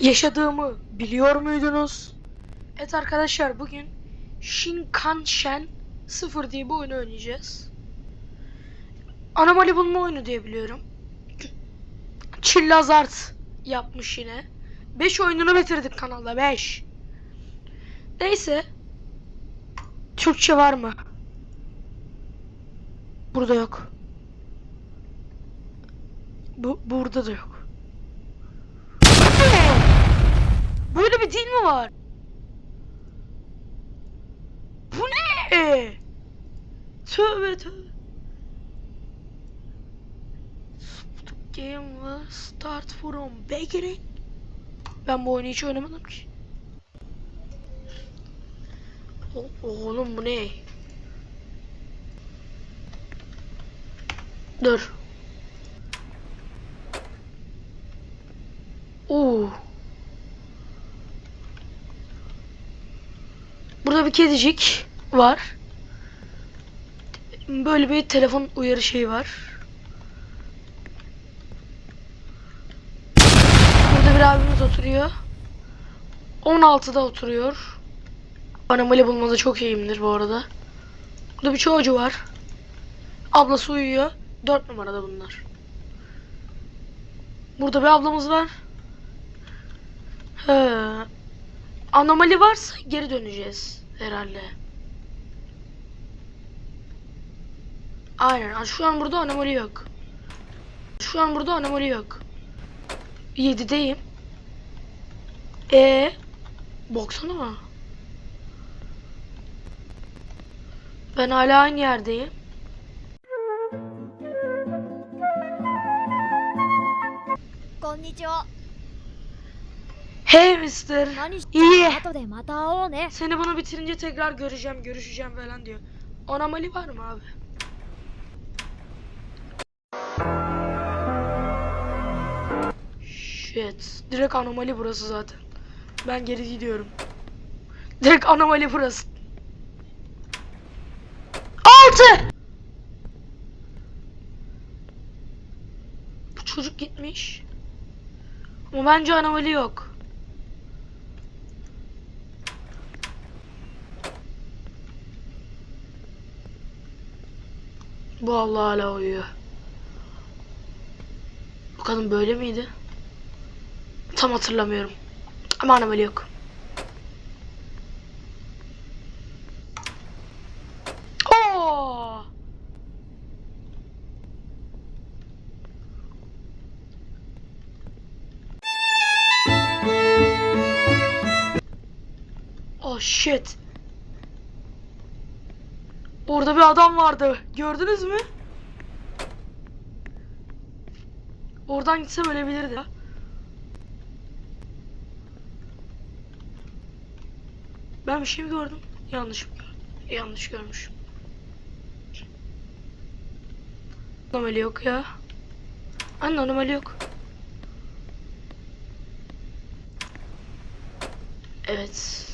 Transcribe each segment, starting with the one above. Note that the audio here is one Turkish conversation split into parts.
yaşadığımı biliyor muydunuz? Evet arkadaşlar bugün Shinkansen 0 diye bir oyunu oynayacağız. Anomali bulma oyunu diye biliyorum. Chillazart yapmış yine. 5 oyununu bitirdik kanalda 5. Neyse. Türkçe var mı? Burada yok. Bu burada da yok. Böyle bir dil mi var? Bu ne? Tövbe tövbe. Game will start from beginning. Ben bu oyunu hiç oynamadım ki. O- oğlum bu ne? Dur. Oo. Burada bir kedicik var. Böyle bir telefon uyarı şeyi var. Burada bir abimiz oturuyor. 16'da oturuyor. Anomali bulmada çok iyiyimdir bu arada. Burada bir çocuğu var. Ablası uyuyor. 4 numarada bunlar. Burada bir ablamız var. He anomali varsa geri döneceğiz herhalde. Aynen. Şu an burada anomali yok. Şu an burada anomali yok. 7'deyim. E ee, baksana. Ben hala aynı yerdeyim. Konnichiwa. Hey mister. İyi. Seni bunu bitirince tekrar göreceğim, görüşeceğim falan diyor. Onamali var mı abi? Shit. Direkt anomali burası zaten. Ben geri gidiyorum. Direkt anomali burası. Altı! Bu çocuk gitmiş. Ama bence anomali yok. Bu abla hala uyuyor. Bu kadın böyle miydi? Tam hatırlamıyorum. Ama anomali yok. Oo! Oh shit. Orada bir adam vardı. Gördünüz mü? Oradan gitsem ölebilirdi. Ben bir şey mi gördüm? Yanlış? Yanlış görmüşüm. Anomali yok ya. Anne anomali yok. Evet.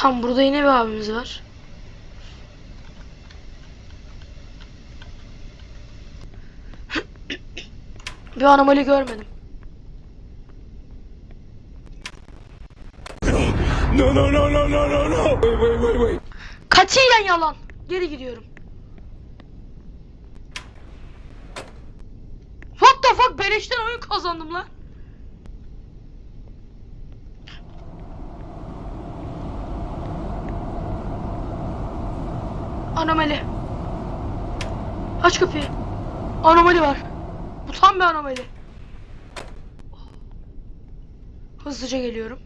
Tam burada yine bir abimiz var. bir anomali görmedim. No, no, no, no, no, no, no. Wait, wait, wait, wait. Katiyen yalan. Geri gidiyorum. What the fuck? Beleşten oyun kazandım lan. Anomali. Aç kapıyı. Anomali var. Bu tam bir anomali. Hızlıca geliyorum.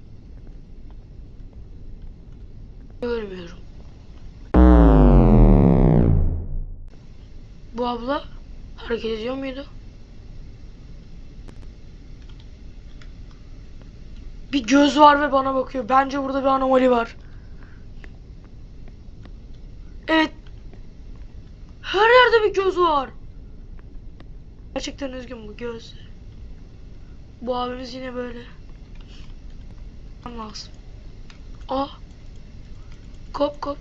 Görmüyorum. Bu abla hareket ediyor muydu? Bir göz var ve bana bakıyor. Bence burada bir anomali var. Evet. Her yerde bir göz var. Gerçekten üzgün bu göz. Bu abimiz yine böyle. Lazım. Aa. Kop kop.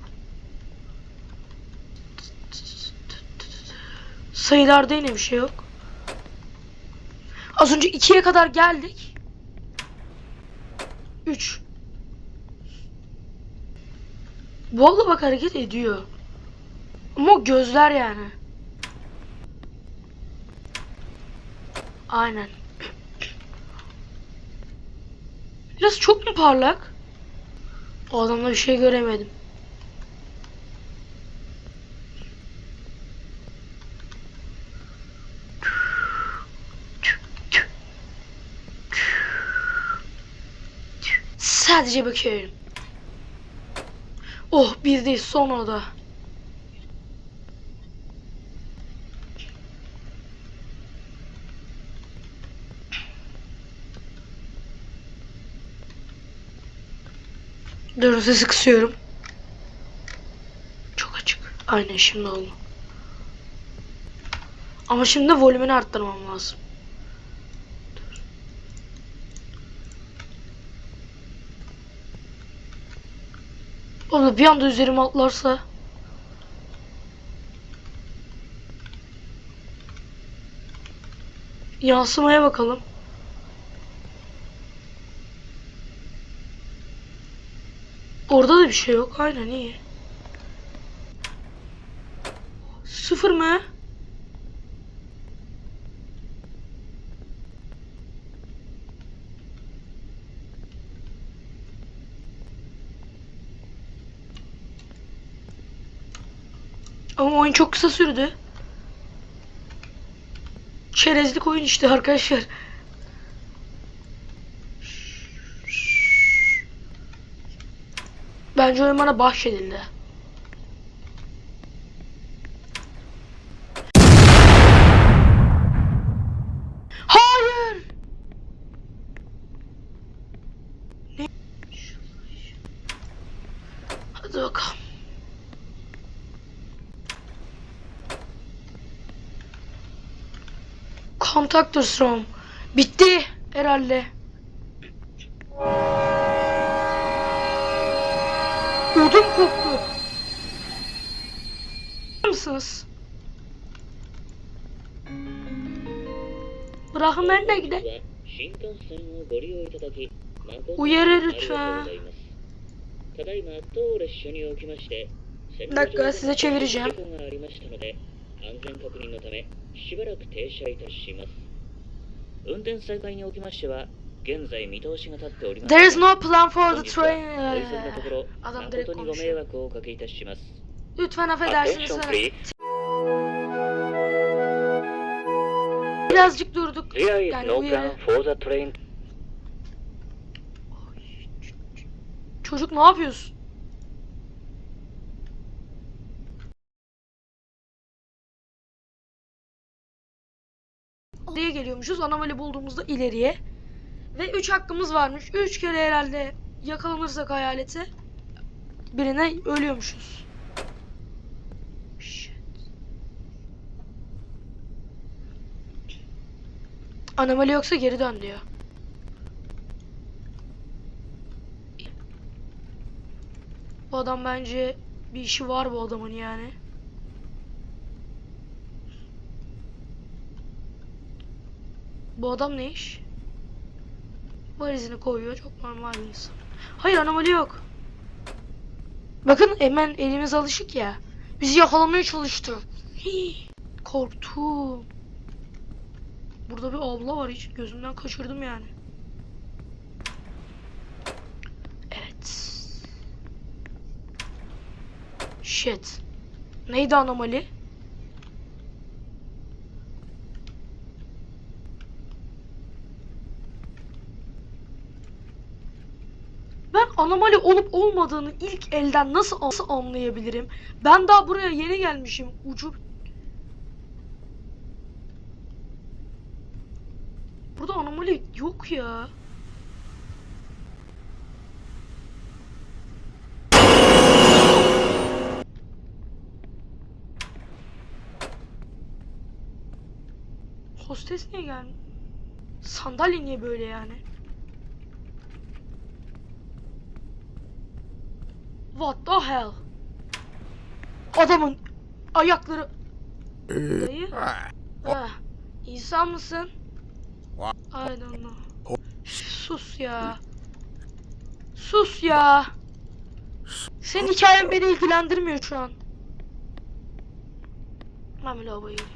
Sayılarda yine bir şey yok. Az önce 2'ye kadar geldik. 3. Vallahi bak hareket ediyor. Ama gözler yani. Aynen. Biraz çok mu parlak? O adamda bir şey göremedim. Sadece bakıyorum. Oh bir değil son oda. Dur kısıyorum. Çok açık. Aynen şimdi oldu. Ama şimdi volümünü arttırmam lazım. Dur. Bir anda üzerime atlarsa. Yansımaya bakalım. Orada da bir şey yok. Aynen iyi. Sıfır mı? Ama oyun çok kısa sürdü. Çerezlik oyun işte arkadaşlar. Bence oyun bana bahşedildi. Hayır. Ne? Hadi bakalım. Contactors from. Bitti herhalde. Odun koktu. Mısınız? Bırakın ben de gidelim. Uyarı lütfen. Bir dakika size çevireceğim. There is no plan for the train. Adam direkt konuşuyor. Lütfen affedersiniz. Birazcık durduk. Yani no plan for the train. Çocuk ne yapıyorsun? Nereye geliyormuşuz? Anomali bulduğumuzda ileriye. Ve 3 hakkımız varmış. 3 kere herhalde yakalanırsak hayalete birine ölüyormuşuz. Shit. Anomali yoksa geri dön diyor. Bu adam bence bir işi var bu adamın yani. Bu adam ne iş? Valizini koyuyor. Çok normal bir insan. Hayır anomali yok. Bakın hemen elimiz alışık ya. Bizi yakalamaya çalıştı. Hii, korktum. Burada bir abla var hiç gözümden kaçırdım yani. Evet. Shit. Neydi anomali? Ben anomali olup olmadığını ilk elden nasıl nasıl anlayabilirim? Ben daha buraya yeni gelmişim. Ucu Burada anomali yok ya. Hostes niye geldi? Sandalye niye böyle yani? What the hell? Adamın ayakları... Dayı? Ah, insan mısın? I don't know. Sus ya. Sus ya. Senin hikayen beni ilgilendirmiyor şu an. Ben bir lavaboya gireyim.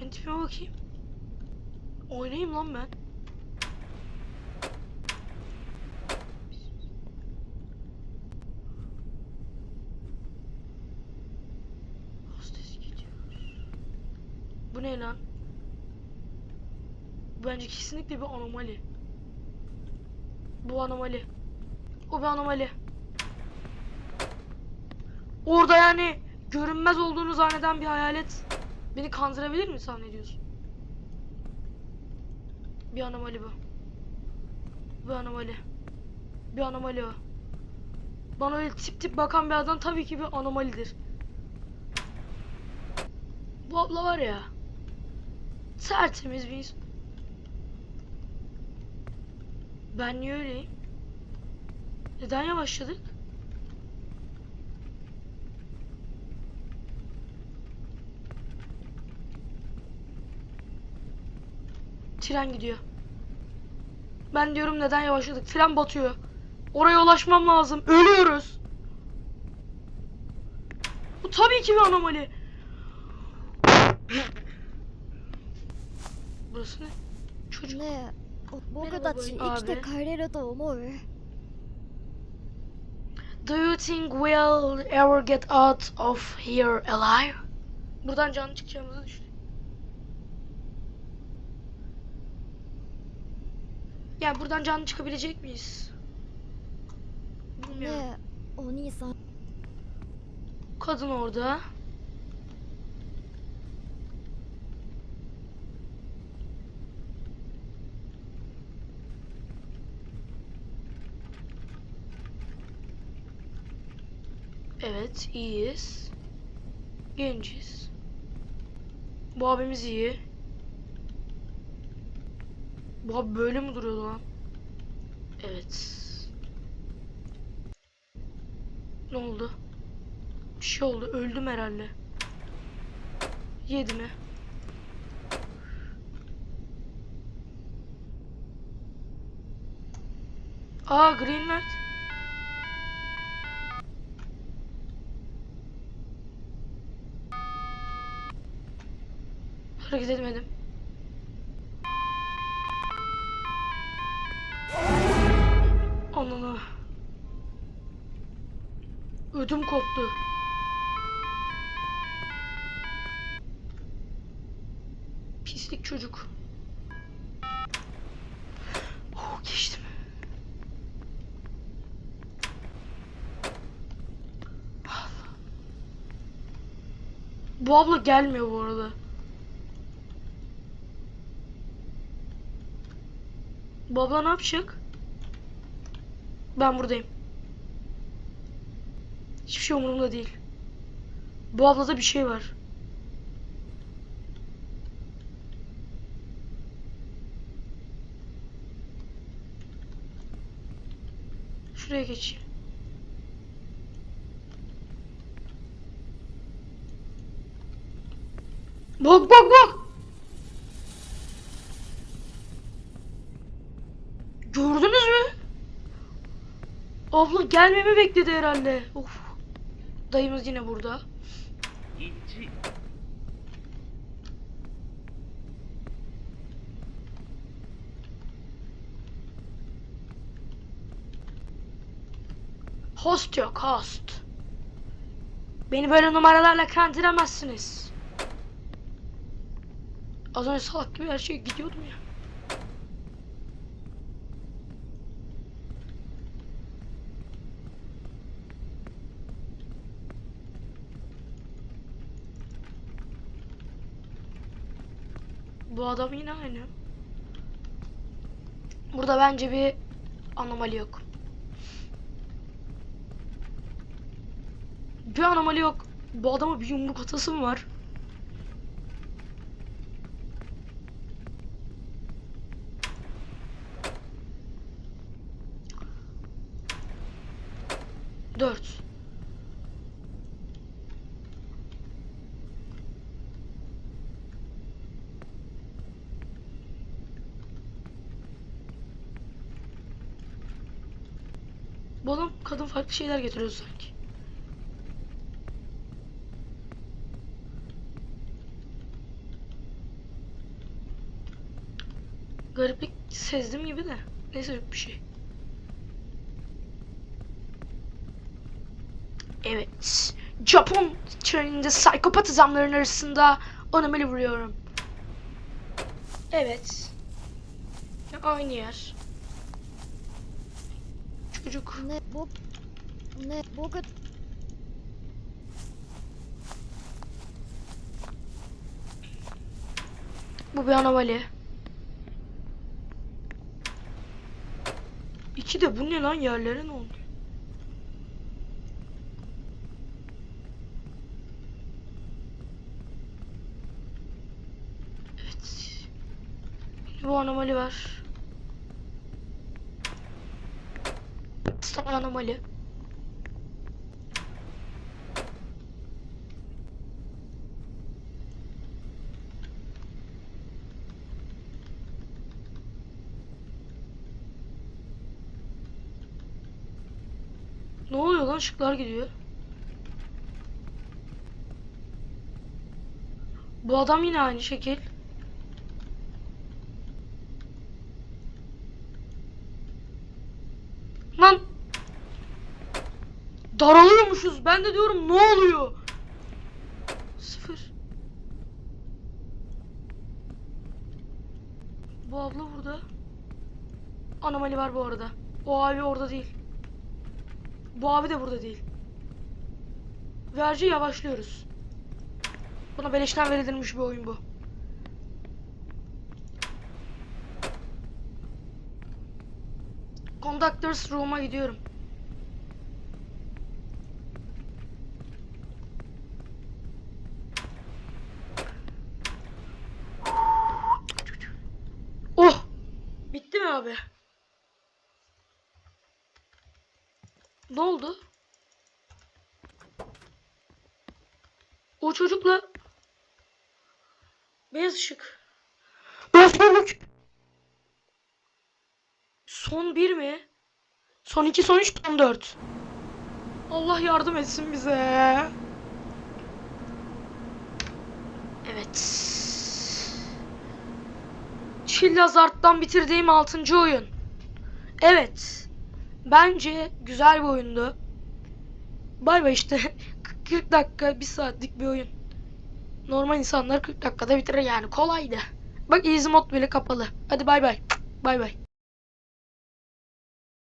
Ben tipime bakayım. Oynayayım lan ben. Hostes gidiyor. Bu ne lan? Bence kesinlikle bir anomali. Bu anomali. O bir anomali. Orada yani görünmez olduğunu zanneden bir hayalet beni kandırabilir mi zannediyorsun? Bir anomali bu. Bir anomali. Bir anomali o. Bana öyle tip tip bakan bir adam tabii ki bir anomalidir. Bu abla var ya. Tertemiz bir insan. Ben niye öyleyim? Neden yavaşladık? Tren gidiyor. Ben diyorum neden yavaşladık? Tren batıyor. Oraya ulaşmam lazım. Ölüyoruz. Bu tabii ki bir anomali. Burası ne? Çocuk. ねえお僕たち生きて帰れると思う Do you think we'll ever get out of here alive? Buradan canlı çıkacağımızı düşünüyorum. Yani buradan canlı çıkabilecek miyiz? ね Bilmiyorum. えお兄さん Kadın orada. Evet, iyiyiz. Genciz. Bu abimiz iyi. Bu abi böyle mi duruyor lan? Evet. Ne oldu? Bir şey oldu. Öldüm herhalde. Yedi mi? Aa Green Light. Hareket etmedim. Anana. Ödüm koptu. Pislik çocuk. Oh geçtim. Bu abla gelmiyor bu arada. Bu ne yapacak? Ben buradayım. Hiçbir şey umurumda değil. Bu ablada bir şey var. Şuraya geçeyim. Bak bak bak. Gördünüz mü? Abla gelmemi bekledi herhalde. Of. Dayımız yine burada. 1 Host yok host. Beni böyle numaralarla kandıremezsiniz. Az önce salak gibi her şey gidiyordum ya. Bu adam yine aynı. Burada bence bir anomali yok. Bir anomali yok. Bu adama bir yumruk atasım var. Dört. Bu kadın farklı şeyler getiriyor sanki. Gariplik sezdim gibi de. Neyse yok bir şey. Evet. Japon treninde psikopat adamların arasında onomali vuruyorum. Evet. Aynı yer. Çocuk. ねぼね僕 Bu bir anomali. İki de bu ne lan yerlere ne oldu? Evet. Bu anomali var. Son anomali. Lan ışıklar gidiyor. Bu adam yine aynı şekil. Lan daralıyormuşuz. Ben de diyorum ne oluyor? Sıfır. Bu abla burada. Anomali var bu arada. O abi orada değil. Bu abi de burada değil. Verci yavaşlıyoruz. Buna beleşten verilmiş bir oyun bu. Conductors Room'a gidiyorum. Oh! Bitti mi abi? Ne oldu? O çocukla beyaz ışık. Özgürlük. Son bir mi? Son iki, son üç, son dört. Allah yardım etsin bize. Evet. Chillazart'tan bitirdiğim altıncı oyun. Evet. Bence güzel bir oyundu. Bay bay işte. 40 dakika, 1 saatlik bir oyun. Normal insanlar 40 dakikada bitirir yani. Kolaydı. Bak easy mod bile kapalı. Hadi bay bay. Bay bay.